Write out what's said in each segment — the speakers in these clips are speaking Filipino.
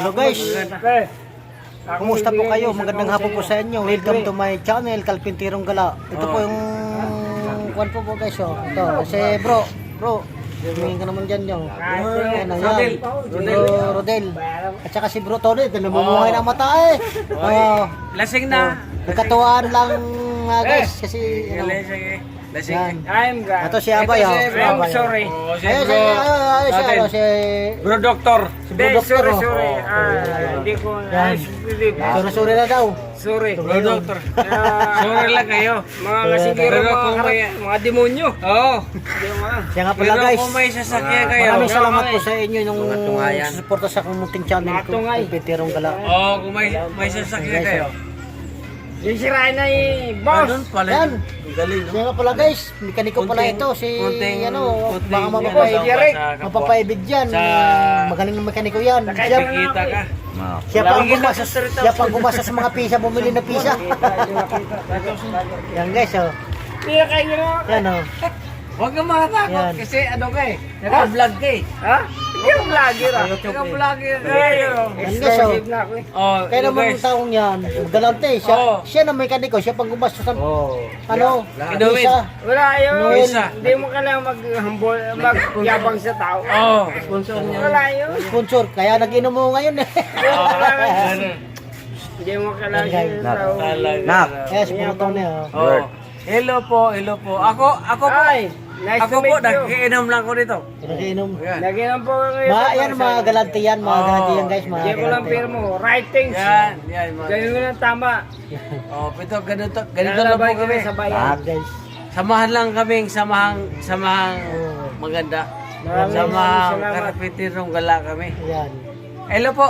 Hello guys, kumusta po kayo? Magandang hapon po sa inyo. Welcome to my channel, Kalpintirong Gala. Ito po yung kwan po po guys. Oh. Ito, si bro, bro. Tumingin ka naman dyan yung. Yan, yan. Rodel. At saka si bro Tony. Ito namumuhay ng mata eh. Oh, Lasing na. nagkatuwaan lang ah, guys. Kasi, you Lasing yan. I'm God. Ito si Abay. oh. si Abay, oh. sorry. Oh, si Ayun, si, bro. ayun, ayun, si, ano, Bro Doctor. si bro Doctor. sorry, oh. sorry. Oh. Ah, hindi ko, Yan. ah, Sorry-sorry na daw. sorry. Bro Doctor. Ah, sorry lang kayo. Mga kasingiro, Pero mga, kung karat- mga demonyo. Oo. Hindi mo alam. Kaya nga pala Pero guys. kung may sasakyan kayo. Maraming salamat po sa inyo nung Mga tungayan. susuporta sa kumunting channel Mga ko. tungay. Peterong Gala. Oo, kung may, may sasakyan kayo. Sisirain na yung Boss! boss. Yan. Galing, Kaya nga pala guys, mekaniko pala Kunting- ito. Si kunting- ano, kunting- baka ano, mapapaibig. Eh. Yan. Sa- Magaling ng mekaniko yan. Siya, Nakikita ka. siya pa ang Lagi gumasa, siya pa ang gumasa sa mga pisa, bumili ng pisa. yan guys, oh. Hindi kayo na. Yan oh. Huwag kang makatakot Yan. kasi ano ka eh. Naka-vlog ka eh. Ha? Hindi ako vlogger ah. Ka eh. Yan guys, oh. Explosive na ako eh. Oh, Kaya naman yung taong yan, galante, siya, Oo. siya na mekaniko, siya pang gumastos ng, Oh. ano, Inuwin. pisa. Wala yun. Hindi mo kailangan mag-humble, mag-yabang sa tao. Oo. Sponsor niya. Wala yun. Sponsor, kaya nag-inom mo ngayon eh. Hindi mo kailangan Yan, sa tao. Nak. Kaya si Puro Tony, oh. Oh. Hello po, hello po. Ako, ako po. Ay, nice Ako to po, meet you. nagkiinom lang ko dito. Nag-inom. Naginom po kayo. Ma, yan, mga galante yan, mga Oo. galante yan guys, mga Hindi ko lang galante. pero mo. Right things. Yan, yan. Mga, Ganun lang tama. oh, ito, ganito, ganito lang po Lalabay kami. sa bayan. Ah, guys. Samahan lang kaming, samahang, samahang Oo. maganda. Maraming Samahang salamat. karpitirong gala kami. Yan. Hello po,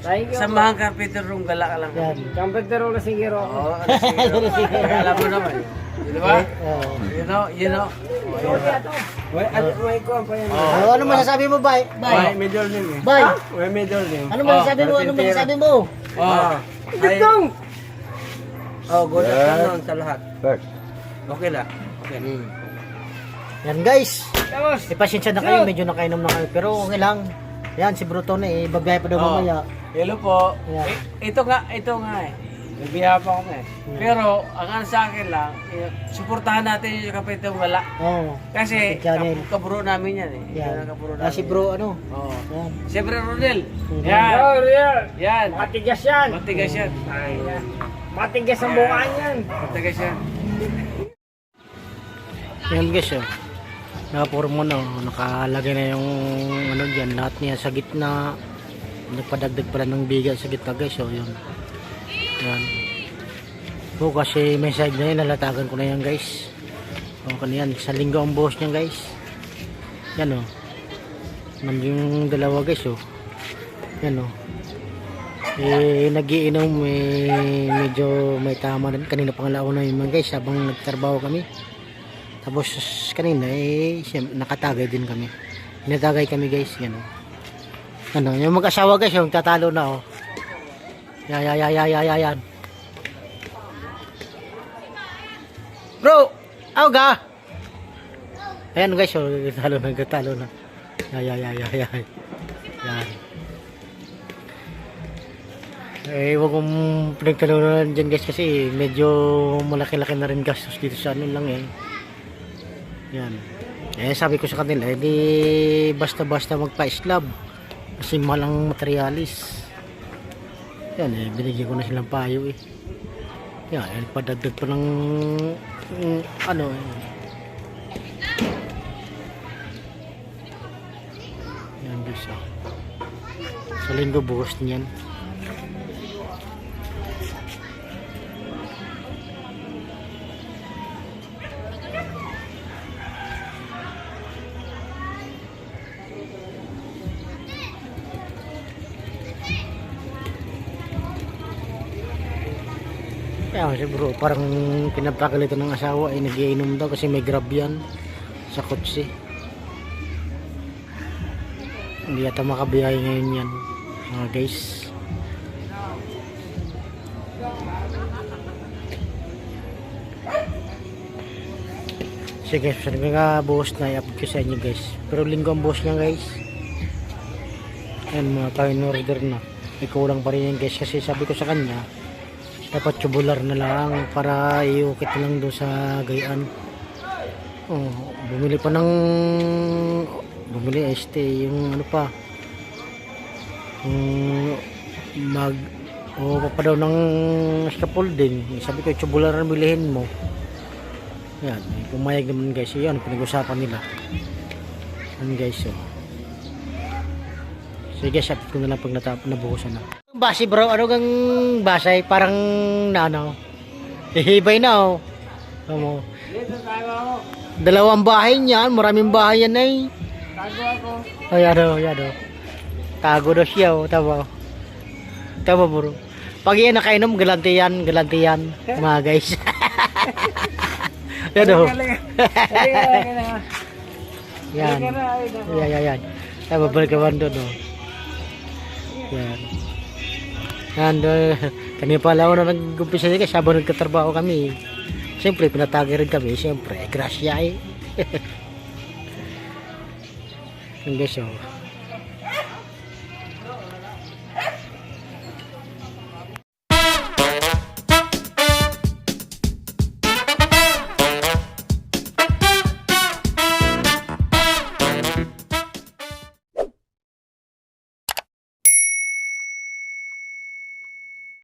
Thank you. samahang karpitirong gala ka lang. Yan. Kampetero na siguro ako. Oo, siguro. Alam mo naman. Di ba? Oh. You know, you know. May, ano, may kuha pa yan. Oh, ano masasabi mo, Bay? Bay? middle name eh. Bay? May middle name. Ano masasabi mo? Ano masasabi mo? Oh, Ditong! oh, good afternoon sa lahat. Okay na. Okay. Yan guys. Tapos, Eh, pasensya na kayo, medyo nakainom na kayo. Pero okay lang. Yan, si Bruto na eh, babiyahe pa daw Oh. mamaya. Hello po. Eh, ito nga, ito nga eh. Nabiya pa ako eh. Pero, ang ano sa akin lang, eh, suportahan natin yung kapitong wala. Oh. Kasi, Sa channel. kab- kaburo namin yan eh. Yan. Kaburo Ah, namin. si Bro, ano? Oo. Yan. Siyempre, Rodel. Mhm. Yan. oh, real. Yan. Matigas yan. Matigas yan. Ay, yan. Matigas ang bukaan yan. Matigas yan. Yan guys, oh. Nakapurmo na, oh. nakalagay na yung ano dyan, lahat niya sa gitna. Nagpadagdag pala ng bigat sa gitna guys, oh, yun. Yan. Oh, kasi may side na yun, nalatagan ko na yan guys. O, ano yan, sa linggo ang buhos niya guys. Yan oh. Nandun yung dalawa guys, oh. Yan oh. Eh, nagiinom, eh, medyo may tama rin. Kanina pang launa yun mga guys, habang nagtrabaho kami. Tapos kanina eh nakatagay din kami. Natagay kami guys, yan oh. Ano, yung mag-asawa guys, yung tatalo na oh. Ya ya ya ya ya ya yan. Bro, aw ga. Ayan guys, oh, talo na, talo na. Ya ya ya ya ya. Yan. Eh, wag kong pinagtalunan dyan guys kasi medyo malaki-laki na rin gastos dito sa ano lang eh. Yan. Eh, sabi ko sa kanila, hindi basta-basta magpa-slab. Kasi mahal ang materialis. Yan eh, binigyan ko na silang payo eh. Yan, eh, padagdag pa ng mm, ano eh. Yan ah. Sa linggo bukas niyan. Kaya kasi bro, parang pinapakalitan ng asawa ay nagiinom daw kasi may grab yan sa kotse. Hindi yata makabiyahe ngayon yan. Mga guys. Sige, guys, sabi nga buhos na i-upload ko sa inyo guys. Pero linggo ang buhos niya guys. Ayan mga tayo in order na. may kulang pa rin yan guys kasi sabi ko sa kanya dapat tubular na lang para iukit na lang doon sa gayaan oh, bumili pa ng bumili este yung ano pa? Yung mag o pa daw ng scaffolding sabi ko tubular na bilihin mo. Yan pumayag naman guys. Yun pinag-usapan nila. Yan guys so sige shop ko na lang pag natapos nabuhusan na basi bro. Ano kang basay? Parang na ano? Hihibay na oh. Ano dalawang bahay niyan. Maraming bahay yan ay Tago ako. ay ano. Oh tago daw siya oh. Tama tama bro. Pag yan nakainom galante yan galante yan. Mga guys. Yan. Oh yan yan yan. Yan ay babalik naman doon oh? Yan yan uh, kanina pala ako na nag-umpisa niya kasi habang nagkatrabaho kami siyempre pinatagi rin kami siyempre grasya eh. Yung guys oh